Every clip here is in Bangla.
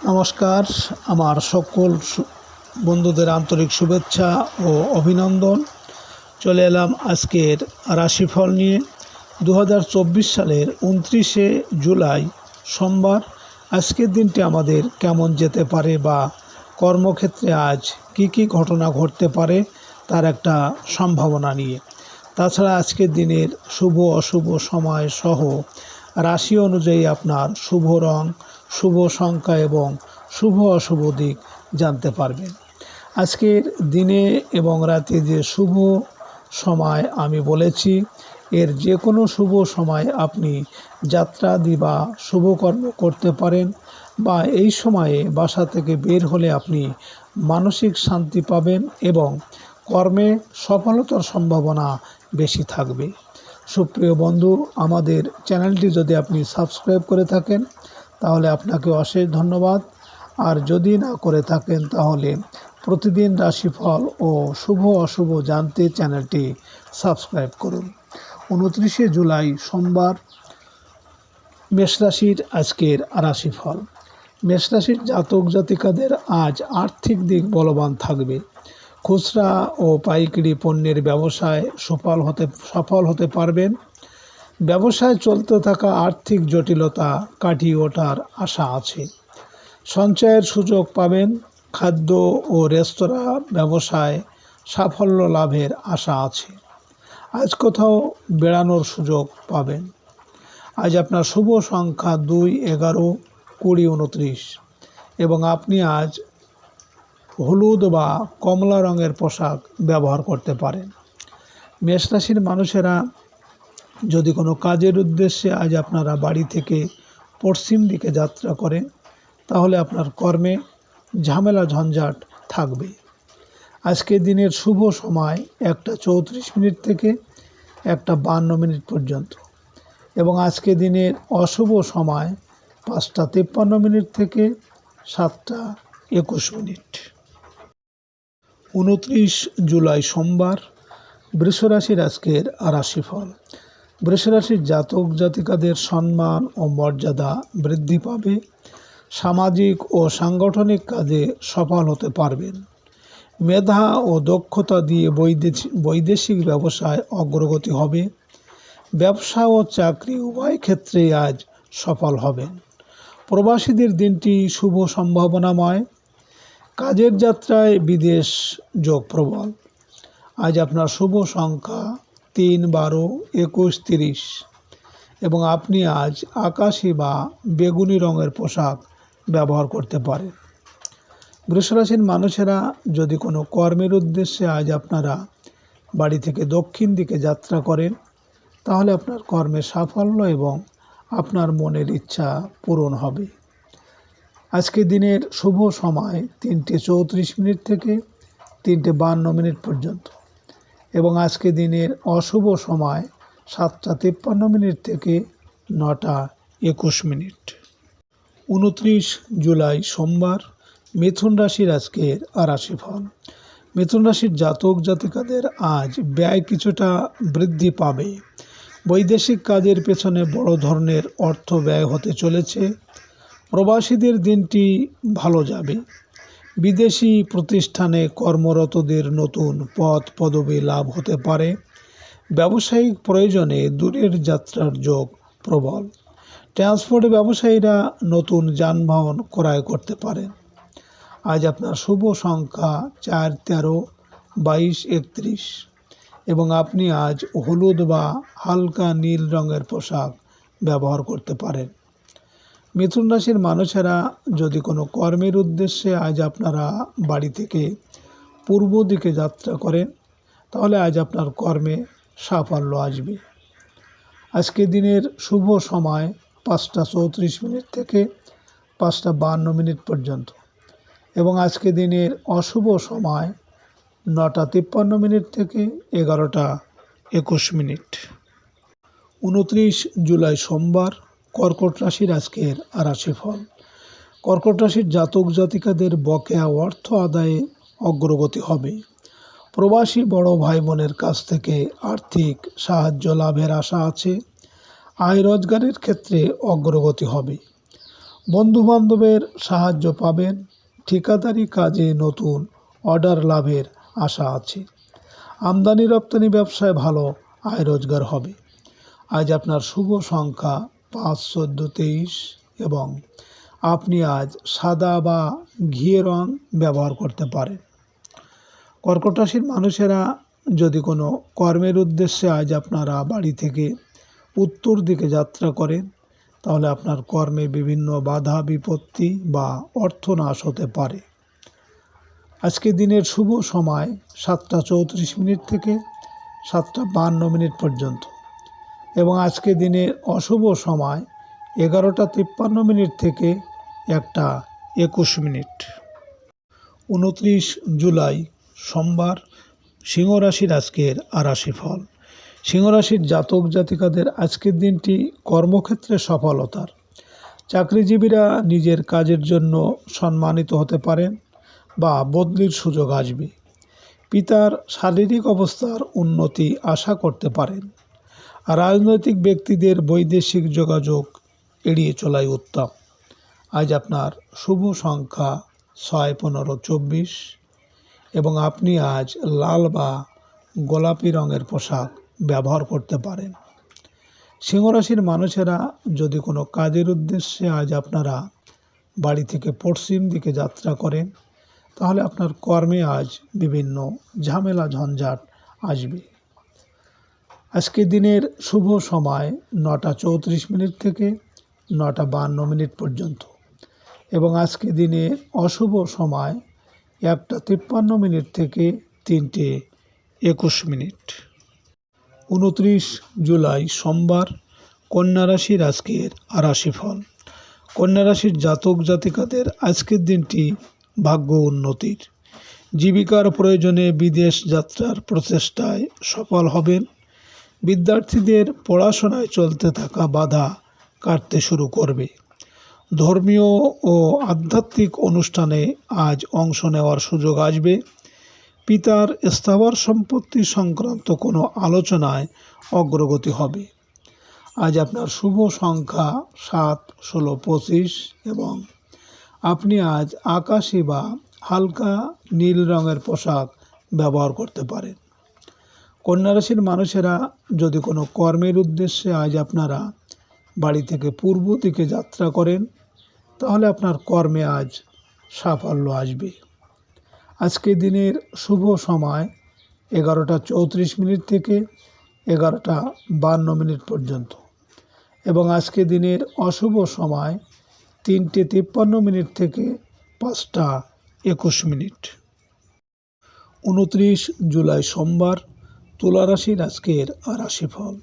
নমস্কার। আমার সকল বন্ধুদের আন্তরিক শুভেচ্ছা ও অভিনন্দন। চলে এলাম আজকের রাশিফল নিয়ে। দু হাজার চব্বিশ সালের উনত্রিশে জুলাই সোমবার। আজকের দিনটি আমাদের কেমন যেতে পারে বা কর্মক্ষেত্রে আজ কি কি ঘটনা ঘটতে পারে তার একটা সম্ভাবনা নিয়ে। তাছাড়া আজকের দিনের শুভ অশুভ সময় সহ রাশি অনুযায়ী আপনার শুভ রং শুভ সংখ্যা এবং শুভ অশুভ দিক জানতে পারবেন। আজকের দিনে এবং রাতে যে শুভ সময় আমি বলেছি, এর যে কোনো শুভ সময় আপনি যাত্রাদি বা শুভকর্ম করতে পারেন বা এই সময়ে বাসা থেকে বের হলে আপনি মানসিক শান্তি পাবেন এবং কর্মে সফলতার সম্ভাবনা বেশি থাকবে। সুপ্রিয় বন্ধু, আমাদের চ্যানেলটি যদি আপনি সাবস্ক্রাইব করে থাকেন তাহলে আপনাকে অশেষ ধন্যবাদ। আর যদি না করে থাকেন তাহলে প্রতিদিন রাশিফল ও শুভ অশুভ জানতে চ্যানেলটি সাবস্ক্রাইব করুন। উনত্রিশে জুলাই সোমবার মেষরাশির আজকের রাশিফল। মেষরাশির জাতক জাতিকাদের আজ আর্থিক দিক বলবান থাকবে। খুচরা ও পাইকারি পণ্যের ব্যবসায় সফল হতে সফল হতে পারবেন। ব্যবসায় চলতে থাকা আর্থিক জটিলতা কাটিয়ে ওঠার আশা আছে। সঞ্চয়ের সুযোগ পাবেন খাদ্য ও রেস্তোরাঁ ব্যবসায় সাফল্য লাভের আশা আছে। আজ কোথাও বেড়ানোর সুযোগ পাবেন। আজ আপনার শুভ সংখ্যা দুই এগারো কুড়ি উনত্রিশ এবং আপনি আজ হলুদ বা কমলা রঙের পোশাক ব্যবহার করতে পারেন। মেষ রাশির মানুষেরা যদি কোনো কাজের উদ্দেশ্যে আজ আপনারা বাড়ি থেকে পশ্চিম দিকে যাত্রা করেন, তাহলে আপনার কর্মে ঝামেলা ঝঞ্ঝাট থাকবে। আজকে দিনের শুভ সময় একটা চৌত্রিশ মিনিট থেকে একটা বান্ন মিনিট পর্যন্ত এবং আজকে দিনের অশুভ সময় পাঁচটা তিপ্পান্ন মিনিট থেকে সাতটা একুশ মিনিট। উনত্রিশ জুলাই সোমবার বৃষরাশির আজকের রাশিফল। বৃষরাশির জাতক জাতিকাদের সম্মান ও মর্যাদা বৃদ্ধি পাবে। সামাজিক ও সাংগঠনিক কাজে সফল হতে পারবেন। মেধা ও দক্ষতা দিয়ে বৈদেশিক বৈদেশিক ব্যবসায় অগ্রগতি হবে। ব্যবসা ও চাকরি উভয় ক্ষেত্রেই আজ সফল হবেন। প্রবাসীদের দিনটি শুভ সম্ভাবনাময়। কাজের যাত্রায় বিদেশ যোগ প্রবল। আজ আপনার শুভ সংখ্যা তিন বারো একুশ, তিরিশ। এবং আপনি আজ আকাশি বা বেগুনি রঙের পোশাক ব্যবহার করতে পারেন। বৃষরাশির মানুষেরা যদি কোনো কর্মের উদ্দেশ্যে আজ আপনারা বাড়ি থেকে দক্ষিণ দিকে যাত্রা করেন, তাহলে আপনার কর্মে সাফল্য এবং আপনার মনের ইচ্ছা পূরণ হবে। আজকে দিনের শুভ সময় তিনটে চৌত্রিশ মিনিট থেকে তিনটে বান্ন মিনিট পর্যন্ত। এবং আজকে দিনের অশুভ সময় সাতটা তিপ্পান্ন মিনিট থেকে নটা একুশ মিনিট। উনত্রিশ জুলাই সোমবার, মিথুন রাশির আজকের আরাশি ফল মিথুন রাশির জাতক জাতিকাদের আজ ব্যয় কিছুটা বৃদ্ধি পাবে। বৈদেশিক কাজের পেছনে বড় ধরনের অর্থ ব্যয় হতে চলেছে। প্রবাসীদের দিনটি ভালো যাবে। বিদেশি প্রতিষ্ঠানে কর্মরতদের নতুন পদ পদবি লাভ হতে পারে। ব্যবসায়িক প্রয়োজনে দূরের যাত্রার যোগ প্রবল। ট্রান্সপোর্ট ব্যবসায়ীরা নতুন যানবাহন ক্রয় করতে পারেন। আজ আপনার শুভ সংখ্যা চার, তেরো, বাইশ, একত্রিশ। এবং আপনি আজ হলুদ বা হালকা নীল রঙের পোশাক ব্যবহার করতে পারেন। মিথুন রাশির মানুষেরা যদি কোনো কর্মের উদ্দেশ্যে আজ আপনারা বাড়ি থেকে পূর্ব দিকে যাত্রা করেন, তাহলে আজ আপনার কর্মে সাফল্য আসবে। আজকে দিনের শুভ সময় পাঁচটা চৌত্রিশ মিনিট থেকে পাঁচটা বান্ন মিনিট পর্যন্ত এবং আজকে দিনের অশুভ সময় নটা তিপ্পান্ন মিনিট থেকে এগারোটা একুশ মিনিট। উনত্রিশ জুলাই সোমবার কর্কট রাশির আজকের রাশিফল কর্কট রাশির জাতক জাতিকাদের বকেয়া অর্থ আদায়ে অগ্রগতি হবে। প্রবাসী বড় ভাই বোনের কাছ থেকে আর্থিক সাহায্য লাভের আশা আছে। আয় রোজগারের ক্ষেত্রে অগ্রগতি হবে। বন্ধুবান্ধবের সাহায্য পাবেন। ঠিকাদারি কাজে নতুন অর্ডার লাভের আশা আছে। আমদানি রপ্তানি ব্যবসায় ভালো আয় রোজগার হবে। আজ আপনার শুভ সংখ্যা পাঁচ, চোদ্দ, তেইশ এবং আপনি আজ সাদা বা ঘিয়ে রং ব্যবহার করতে পারেন। কর্কট রাশির মানুষেরা যদি কোনো কর্মের উদ্দেশ্যে আজ আপনারা বাড়ি থেকে উত্তর দিকে যাত্রা করেন, তাহলে আপনার কর্মে বিভিন্ন বাধা, বিপত্তি বা অর্থনাশ হতে পারে। আজকে দিনের শুভ সময় সাতটা চৌত্রিশ মিনিট থেকে সাতটা বান্ন মিনিট পর্যন্ত। এবং আজকে দিনে অশুভ সময় এগারোটা তিপ্পান্ন মিনিট থেকে একটা একুশ মিনিট। উনত্রিশ জুলাই, সোমবার সিংহ রাশির আজকের আরাশি ফল সিংহ রাশির জাতক জাতিকাদের আজকের দিনটি কর্মক্ষেত্রে সফলতার। চাকরিজীবীরা নিজের কাজের জন্য সম্মানিত হতে পারেন বা বদলির সুযোগ আসবে। পিতার শারীরিক অবস্থার উন্নতি আশা করতে পারেন। রাজনৈতিক ব্যক্তিদের বৈদেশিক যোগাযোগ এড়িয়ে চলাই উত্তম। আজ আপনার শুভ সংখ্যা ছয়, পনেরো, চব্বিশ এবং আপনি আজ লাল বা গোলাপি রঙের পোশাক ব্যবহার করতে পারেন। সিংহরাশির মানুষেরা যদি কোনো কাজের উদ্দেশ্যে আজ আপনারা বাড়ি থেকে পশ্চিম দিকে যাত্রা করেন, তাহলে আপনার কর্মে আজ বিভিন্ন ঝামেলা, ঝঞ্ঝাট আসবে। আজকে দিনের শুভ সময় নটা চৌত্রিশ মিনিট থেকে নটা বান্ন মিনিট পর্যন্ত। এবং আজকে দিনে অশুভ সময় একটা তিপ্পান্ন মিনিট থেকে তিনটে একুশ মিনিট। উনত্রিশ জুলাই সোমবার কন্যা রাশির আজকের আরাশি ফল কন্যা রাশির জাতক জাতিকাদের আজকের দিনটি ভাগ্য উন্নতির। জীবিকার প্রয়োজনে বিদেশ যাত্রার প্রচেষ্টায় সফল হবেন। বিদ্যার্থীদের পড়াশোনায় চলতে থাকা বাধা কাটতে শুরু করবে। ধর্মীয় ও আধ্যাত্মিক অনুষ্ঠানে আজ অংশ নেওয়ার সুযোগ আসবে। পিতার স্থাবর সম্পত্তি সংক্রান্ত কোনো আলোচনায় অগ্রগতি হবে। আজ আপনার শুভ সংখ্যা সাত, ষোলো, পঁচিশ এবং আপনি আজ আকাশি বা হালকা নীল রঙের পোশাক ব্যবহার করতে পারেন। কন্যা রাশির মানুষেরা যদি কোনো কর্মের উদ্দেশ্যে আজ আপনারা বাড়ি থেকে পূর্ব দিকে যাত্রা করেন, তাহলে আপনার কর্মে আজ সাফল্য আসবে। আজকে দিনের শুভ সময় এগারোটা চৌত্রিশ মিনিট থেকে এগারোটা বান্ন মিনিট পর্যন্ত এবং আজকে দিনের অশুভ সময় তিনটে তিপ্পান্ন মিনিট থেকে পাঁচটা একুশ মিনিট। উনত্রিশ জুলাই সোমবার তুলা রাশির আজকের রাশিফল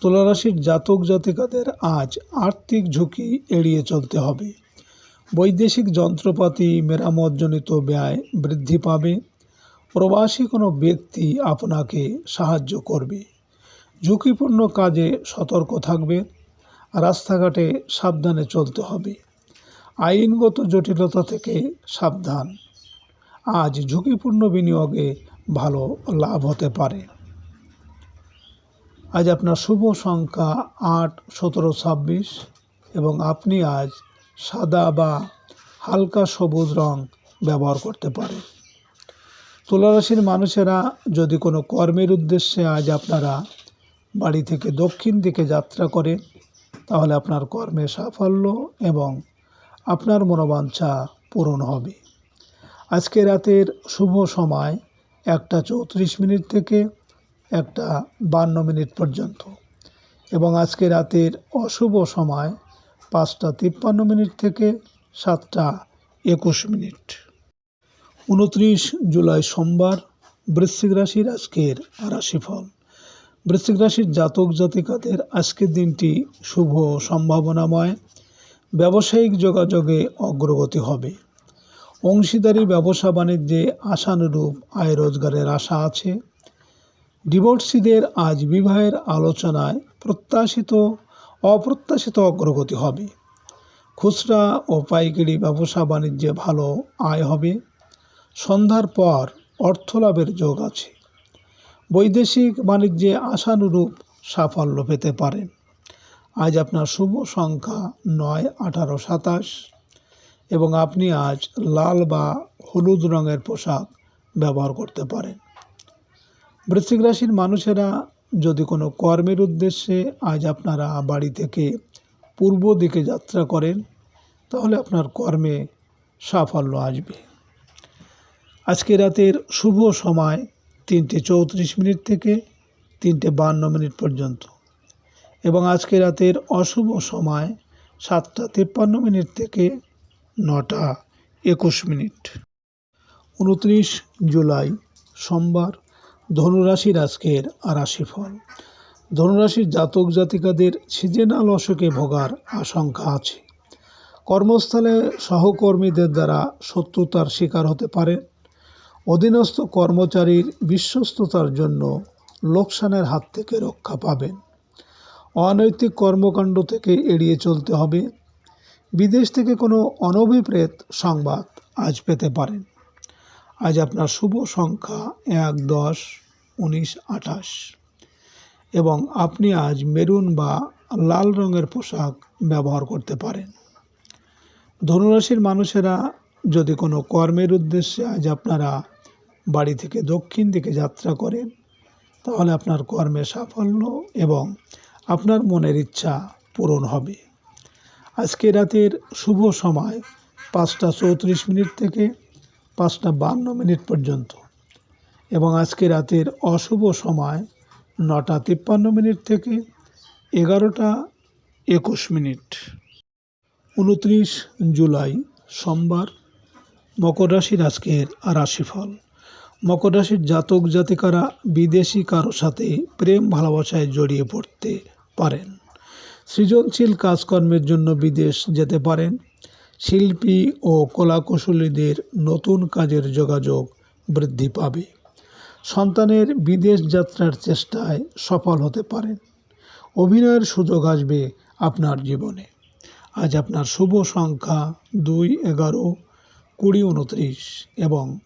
তুলা রাশির জাতক জাতিকাদের আজ আর্থিক ঝুঁকি এড়িয়ে চলতে হবে। বৈদেশিক যন্ত্রপাতি মেরামতজনিত ব্যয় বৃদ্ধি পাবে। প্রবাসী কোনো ব্যক্তি আপনাকে সাহায্য করবে। ঝুঁকিপূর্ণ কাজে সতর্ক থাকবে। রাস্তাঘাটে সাবধানে চলতে হবে। আইনগত জটিলতা থেকে সাবধান। আজ ঝুঁকিপূর্ণ বিনিয়োগে ভালো লাভ হতে পারে। আজ আপনার শুভ সংখ্যা আট, সতেরো, ছাব্বিশ এবং আপনি আজ সাদা বা হালকা সবুজ রং ব্যবহার করতে পারেন। তুলারাশির মানুষেরা যদি কোনো কর্মের উদ্দেশ্যে আজ আপনারা বাড়ি থেকে দক্ষিণ দিকে যাত্রা করেন, তাহলে আপনার কর্মে সাফল্য এবং আপনার মনোবাঞ্ছা পূরণ হবে। আজকে রাতের শুভ সময় একটা চৌত্রিশ মিনিট থেকে একটা বান্ন মিনিট পর্যন্ত। এবং আজকে রাতের অশুভ সময় পাঁচটা তিপ্পান্ন মিনিট থেকে সাতটা একুশ মিনিট। উনত্রিশ জুলাই সোমবার, বৃশ্চিক রাশির আজকের রাশিফল। বৃশ্চিক রাশির জাতক জাতিকাদের আজকের দিনটি শুভ সম্ভাবনাময়। ব্যবসায়িক যোগাযোগে অগ্রগতি হবে। অংশীদারি ব্যবসা বাণিজ্যে আশানুরূপ আয় রোজগারের আশা আছে। ডিভোর্সিদের আজ বিবাহের আলোচনায় প্রত্যাশিত, অপ্রত্যাশিত অগ্রগতি হবে। খুচরা ও পাইকারি ব্যবসা বাণিজ্যে ভালো আয় হবে। সন্ধ্যার পর অর্থ লাভের যোগ আছে। বৈদেশিক বাণিজ্যে আশানুরূপ সাফল্য পেতে পারেন। আজ আপনার শুভ সংখ্যা নয়, আঠারো, সাতাশ এবং আপনি আজ লাল বা হলুদ রঙের পোশাক ব্যবহার করতে পারেন। বৃশ্চিক রাশির মানুষেরা যদি কোনো কর্মের উদ্দেশ্যে আজ আপনারা বাড়ি থেকে পূর্ব দিকে যাত্রা করেন, তাহলে আপনার কর্মে সাফল্য আসবে। আজকে রাতের শুভ সময় তিনটে চৌত্রিশ মিনিট থেকে তিনটে বান্ন মিনিট পর্যন্ত এবং আজকে রাতের অশুভ সময় সাতটা তিপ্পান্ন মিনিট থেকে নটা একুশ মিনিট। উনত্রিশ জুলাই সোমবার ধনুরাশির আজকের রাশিফল ধনুরাশির জাতক জাতিকাদের সিজনাল অসুখে ভোগার আশঙ্কা আছে। কর্মস্থলে সহকর্মীদের দ্বারা শত্রুতার শিকার হতে পারে অধীনস্থ কর্মচারীর বিশ্বস্ততার জন্য লোকসানের হাত থেকে রক্ষা পাবেন। অনৈতিক কর্মকাণ্ড থেকে এড়িয়ে চলতে হবে। বিদেশ থেকে কোনো অনভিপ্রেত সংবাদ আজ পেতে পারেন। আজ আপনার শুভ সংখ্যা এক দশ। উনিশ, আঠাশ। এবং আপনি আজ মেরুন বা লাল রঙের পোশাক ব্যবহার করতে পারেন। ধনুরাশির মানুষেরা যদি কোনো কর্মের উদ্দেশ্যে আজ আপনারা বাড়ি থেকে দক্ষিণ দিকে যাত্রা করেন, তাহলে আপনার কর্মে সাফল্য এবং আপনার মনের ইচ্ছা পূরণ হবে। আজকে রাতের শুভ সময় পাঁচটা চৌত্রিশ মিনিট থেকে পাঁচটা বান্ন মিনিট পর্যন্ত। এবং আজকে রাতের অশুভ সময় নটা তিপ্পান্ন মিনিট থেকে এগারোটা একুশ মিনিট। উনত্রিশ জুলাই, সোমবার, মকর রাশির আজকের রাশিফল। মকর রাশির জাতক জাতিকারা বিদেশি কারও সাথে প্রেম ভালোবাসায় জড়িয়ে পড়তে পারেন। সৃজনশীল কাজকর্মের জন্য বিদেশ যেতে পারেন। শিল্পী ও কলাকুশলীদের নতুন কাজের যোগাযোগ বৃদ্ধি পাবে। সন্তানের বিদেশ যাত্রার চেষ্টায় সফল হতে পারেন। অভিনয়ের সুযোগ আসবে আপনার জীবনে। আজ আপনার শুভ সংখ্যা দুই এগারো, কুড়ি উনত্রিশ এবং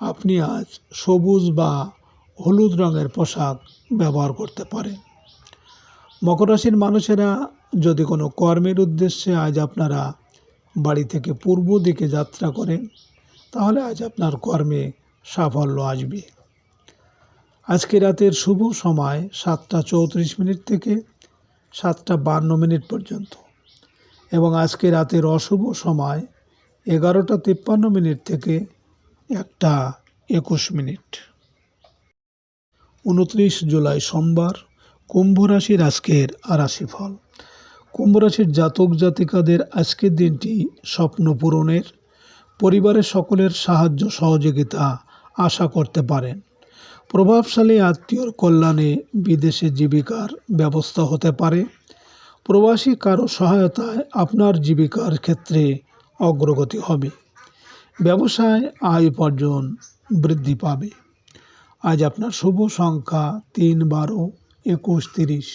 আপনি আজ সবুজ বা হলুদ রঙের পোশাক ব্যবহার করতে পারেন। মকর রাশির মানুষেরা যদি কোনো কর্মের উদ্দেশ্যে আজ আপনারা বাড়ি থেকে পূর্ব দিকে যাত্রা করেন, তাহলে আজ আপনার কর্মে সাফল্য আসবে। আজকে রাতের শুভ সময় সাতটা চৌত্রিশ মিনিট থেকে সাতটা বান্ন মিনিট পর্যন্ত। এবং আজকে রাতের অশুভ সময় এগারোটা তিপ্পান্ন মিনিট থেকে একটা একুশ মিনিট। উনত্রিশ জুলাই সোমবার, কুম্ভ রাশির আজকের রাশিফল। কুম্ভ রাশির জাতক জাতিকাদের আজকের দিনটি স্বপ্ন পূরণের, পরিবারের সকলের সাহায্য সহযোগিতা আশা করতে পারেন। প্রভাবশালী আত্মীয়র কল্যাণে বিদেশে জীবিকার ব্যবস্থা হতে পারে। প্রবাসী কারও সহায়তায় আপনার জীবিকার ক্ষেত্রে অগ্রগতি হবে। ব্যবসায় আয় উপার্জন বৃদ্ধি পাবে। আজ আপনার শুভ সংখ্যা তিন, বারো, একুশ, তিরিশ।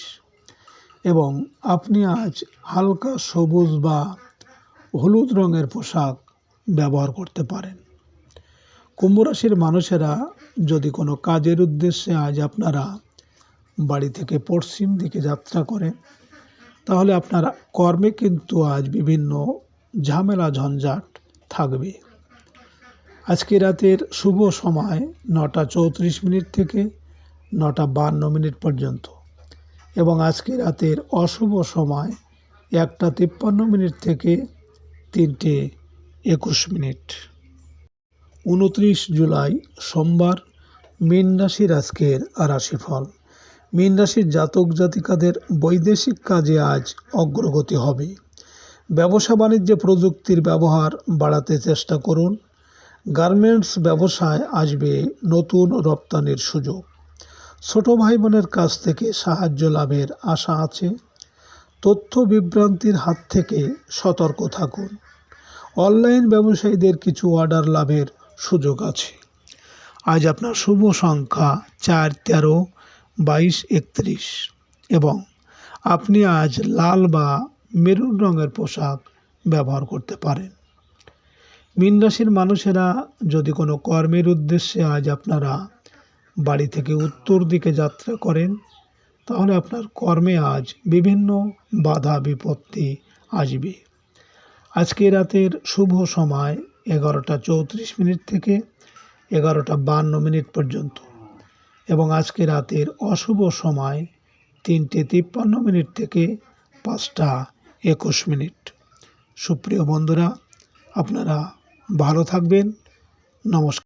এবং আপনি আজ হালকা সবুজ বা হলুদ রঙের পোশাক ব্যবহার করতে পারেন। কুম্ভ রাশির মানুষেরা যদি কোনো কাজের উদ্দেশ্যে আজ আপনারা বাড়ি থেকে পশ্চিম দিকে যাত্রা করেন, তাহলে আপনার কর্মে কিন্তু আজ বিভিন্ন ঝামেলা ঝঞ্ঝাট থাকবে। আজকে রাতের শুভ সময় নটা চৌত্রিশ মিনিট থেকে নটা বান্ন মিনিট পর্যন্ত এবং আজকে রাতের অশুভ সময় একটা তিপ্পান্ন মিনিট থেকে তিনটে একুশ মিনিট। উনত্রিশ জুলাই সোমবার মীন রাশির আজকের রাশিফল। মীন রাশির জাতক জাতিকাদের বৈদেশিক কাজে আজ অগ্রগতি হবে। ব্যবসা বাণিজ্যে প্রযুক্তির ব্যবহার বাড়াতে চেষ্টা করুন। গার্মেন্টস ব্যবসায় আসবে নতুন রপ্তানির সুযোগ। ছোট ভাই বোনের কাছ থেকে সাহায্য লাভের আশা আছে। তথ্য বিভ্রান্তির হাত থেকে সতর্ক থাকুন। অনলাইন ব্যবসায়ীদের কিছু অর্ডার লাভের সুযোগ আছে। আজ আপনার শুভ সংখ্যা চার, তেরো, বাইশ, একত্রিশ এবং আপনি আজ লাল বা মেরুন রঙের পোশাক ব্যবহার করতে পারেন। মীন রাশির মানুষেরা যদি কোনো কর্মের উদ্দেশ্যে আজ আপনারা বাড়ি থেকে উত্তর দিকে যাত্রা করেন, তাহলে আপনার কর্মে আজ বিভিন্ন বাধা বিপত্তি আসবে। আজকে রাতের শুভ সময় এগারোটা চৌত্রিশ মিনিট থেকে এগারোটা বান্ন মিনিট পর্যন্ত। এবং আজকে রাতের অশুভ সময় তিনটে তিপ্পান্ন মিনিট থেকে পাঁচটা একুশ মিনিট। সুপ্রিয় বন্ধুরা, আপনারা ভালো থাকবেন। নমস্কার।